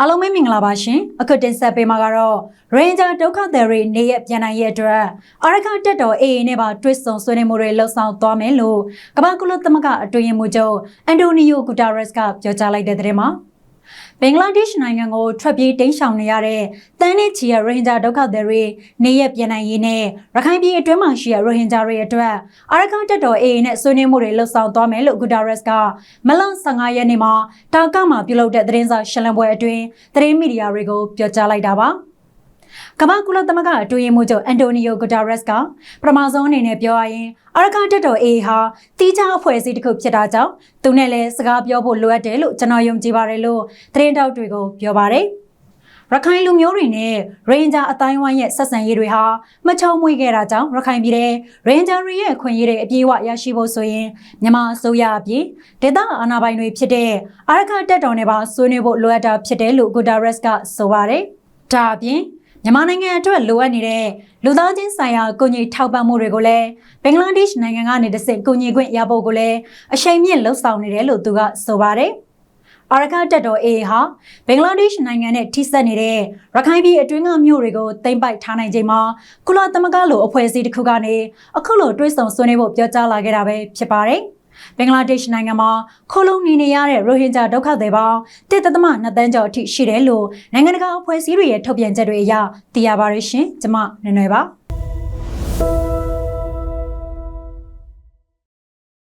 အားလုံးပဲမင်္ဂလာပါရှင်အခုတင်ဆက်ပေးမှာကတော့ Ranger ဒုက္ခသည်တွေနေရပြန်နိုင်ရဲ့အတွက်အာရခတက်တော် AA နဲ့ပါတွစ်ဆုံဆွေးနွေးမှုတွေလှုပ်ဆောင်သွားမယ်လို့ကမ္ဘာကုလသမဂ္ဂအတွင်းရေးမှူးချုပ်အန်တိုနီယိုဂူတာရက်စ်ကပြောကြားလိုက်တဲ့တဲ့မှာ ဘင်္ဂလားဒေ့ရှ်နိုင်ငံကိုထွက်ပြေးတိမ်းရှောင်နေရတဲ့တန်းနဲ့ချီရဲ့ရိုဟင်ဂျာဒုက္ခသည်တွေနေရပြန်နိုင်ရေးနဲ့ရခိုင်ပြည်အတွင်းမှာရှိတဲ့ရိုဟင်ဂျာတွေအတွက်အာရခတက်တော် AA နဲ့ဆွေးနွေးမှုတွေလှုပ်ဆောင်သွားမယ်လို့ဂူတာရက်စ်ကမလ15ရက်နေ့မှာတာကမှာပြုလုပ်တဲ့သတင်းစာရှင်းလင်းပွဲအတွင်းသတင်းမီဒီယာတွေကိုပြောကြားလိုက်တာပါ ကမ္ဘာကုလသမဂ္ဂအတွင်းရေးမှူးချုပ်အန်တိုနီယိုဂူတာရက်စ်ကပထမဆုံးအနေနဲ့ပြောရရင်အာရခတက်တော် AA ဟာတီးခြားအဖွဲ့အစည်းတစ်ခုဖြစ်တာကြောင့်သူနဲ့လည်းစကားပြောဖို့လိုအပ်တယ်လို့ကျွန်တော်ယုံကြည်ပါတယ်လို့သတင်းတောက်တွေကိုပြောပါတယ်ရခိုင်လူမျိုးတွေနဲ့ရေန်ဂျာအတိုင်းဝိုင်းရဲ့ဆက်ဆံရေးတွေဟာမချုံမွေးခဲ့တာကြောင့်ရခိုင်ပြည်တဲ့ရေန်ဂျာတွေရဲ့ခွင့်ရေးတွေအပြည့်အဝရရှိဖို့ဆိုရင်မြန်မာအစိုးရအပြင်ဒေသအာဏာပိုင်တွေဖြစ်တဲ့အာရခတက်တော်နဲ့ပါဆွေးနွေးဖို့လိုအပ်တာဖြစ်တယ်လို့ဂူတာရက်စ်ကဆိုပါတယ်။ဒါအပြင် မြန်မာနိုင်ငံအတွက်လိုအပ်နေတဲ့လူသားချင်းဆိုင်ရာကုညီထောက်ပံ့မှုတွေကိုလည်းဘင်္ဂလားဒေ့ရှ်နိုင်ငံကနေတစ်ဆင့်ကုညီခွင့်ရဖို့ကိုလည်းအရှိန်မြင့်လှုံ့ဆော်နေတယ်လို့သူကဆိုပါတယ်။အာရခတက်တော် AA ဟာဘင်္ဂလားဒေ့ရှ်နိုင်ငံနဲ့ထိစပ်နေတဲ့ရခိုင်ပြည်အတွင်းကမြို့တွေကိုသိမ်းပိုက်ထားနိုင်ချိန်မှာကုလသမဂ္ဂလိုအဖွဲ့အစည်းတစ်ခုကနေအခုလိုတွဲဆောင်ဆွေးနွေးဖို့ပြောကြားလာခဲ့တာပဲဖြစ်ပါတယ်။ ဘင်္ဂလားဒေ့ရှ်နိုင်ငံမှာခိုးလုံနေနေရတဲ့ရိုဟင်ဂျာဒုက္ခသည်ပေါင်းတစ်သက်သမ2တန်းကျော်အထိရှိတယ်လို့နိုင်ငံတကာအဖွဲ့အစည်းတွေရဲ့ထုတ်ပြန်ချက်တွေအရသိရပါတယ်ရှင်။ကျွန်မနွယ်နွယ်ပါ။